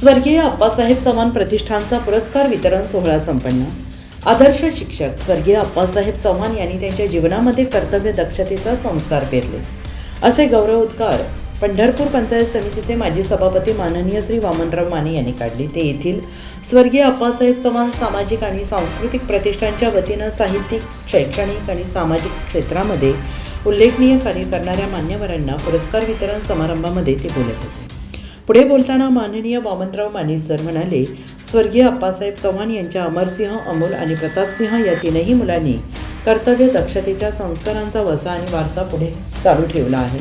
स्वर्गीय अप्पासाहेब चव्हाण प्रतिष्ठानचा पुरस्कार वितरण सोहळा संपन्न. आदर्श शिक्षक स्वर्गीय अप्पासाहेब चव्हाण यांनी त्यांच्या जीवनामध्ये कर्तव्य दक्षतेचा संस्कार पेरले. असे गौरव उद्गार पंढरपूर पंचायत समितीचे माजी सभापती माननीय श्री वामनराव माने यांनी काढले. ते येथील स्वर्गीय अप्पासाहेब चव्हाण सामाजिक आणि सांस्कृतिक प्रतिष्ठानच्या वतीनं साहित्यिक शैक्षणिक आणि सामाजिक क्षेत्रामध्ये उल्लेखनीय कार्य करणाऱ्या मान्यवरांना पुरस्कार वितरण समारंभामध्ये ते बोलत होते. पुढे बोलताना माननीय वामनराव माने सर म्हणाले स्वर्गीय अप्पासाहेब चव्हाण यांच्या अमरसिंह अमोल आणि प्रतापसिंह या तीनही मुलांनी कर्तव्य दक्षतेच्या संस्कारांचा वसा आणि वारसा पुढे चालू ठेवला आहे.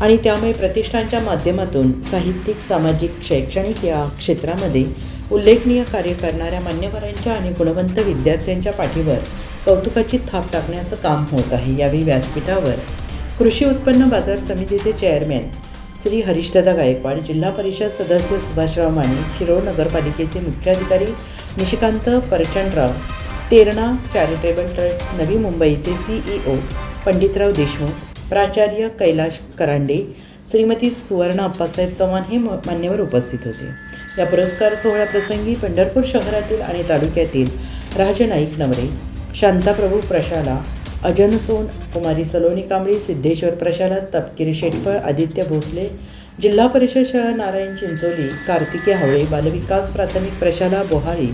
आणि त्यामुळे प्रतिष्ठानच्या माध्यमातून साहित्यिक सामाजिक शैक्षणिक या क्षेत्रामध्ये उल्लेखनीय कार्य करणाऱ्या मान्यवरांच्या आणि गुणवंत विद्यार्थ्यांच्या पाठीवर कौतुकाची थाप टाकण्याचं काम होत आहे. यावेळी व्यासपीठावर कृषी उत्पन्न बाजार समितीचे चेअरमॅन श्री हरिशदादा गायकवाड जिल्हा परिषद सदस्य सुभाषराव माने शिरोळ नगरपालिकेचे मुख्याधिकारी निशिकांत परचंडराव तेरणा चॅरिटेबल ट्रस्ट नवी मुंबईचे सीईओ पंडितराव देशमुख प्राचार्य कैलाश करांडे श्रीमती सुवर्णा अप्पासाहेब चव्हाण हे मान्यवर उपस्थित होते. या पुरस्कार सोहळ्याप्रसंगी पंढरपूर शहरातील आणि तालुक्यातील राजनाईक नवरे शांताप्रभू प्रशाला अजन सोन कुमारी सलोनी कांबळी सिद्धेश्वर प्रशाला तपकिरी शेटफळ आदित्य भोसले जिल्हा परिषद शाळा नारायण चिंचोली कार्तिके हावळे बालविकास प्राथमिक प्रशाला बोहाळी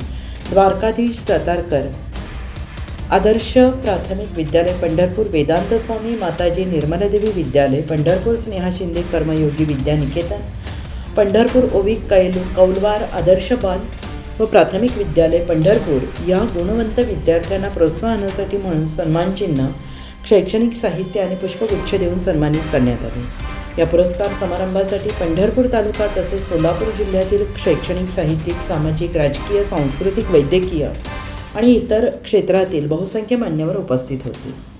द्वारकाधीश सातारकर आदर्श प्राथमिक विद्यालय पंढरपूर वेदांत स्वामी माताजी निर्मलादेवी विद्यालय पंढरपूर स्नेहा शिंदे कर्मयोगी विद्यानिकेतन पंढरपूर ओवी कैल कौलवार आदर्श बाल व प्राथमिक विद्यालय पंढरपूर या गुणवंत विद्यार्थ्यांना प्रोत्साहनासाठी म्हणून सन्मानचिन्ह शैक्षणिक साहित्य आणि पुष्पगुच्छ देऊन सन्मानित करण्यात आले. या पुरस्कार समारंभासाठी पंढरपूर तालुका तसेच सोलापूर जिल्ह्यातील शैक्षणिक साहित्यिक सामाजिक राजकीय सांस्कृतिक वैद्यकीय आणि इतर क्षेत्रातील बहुसंख्य मान्यवर उपस्थित होते.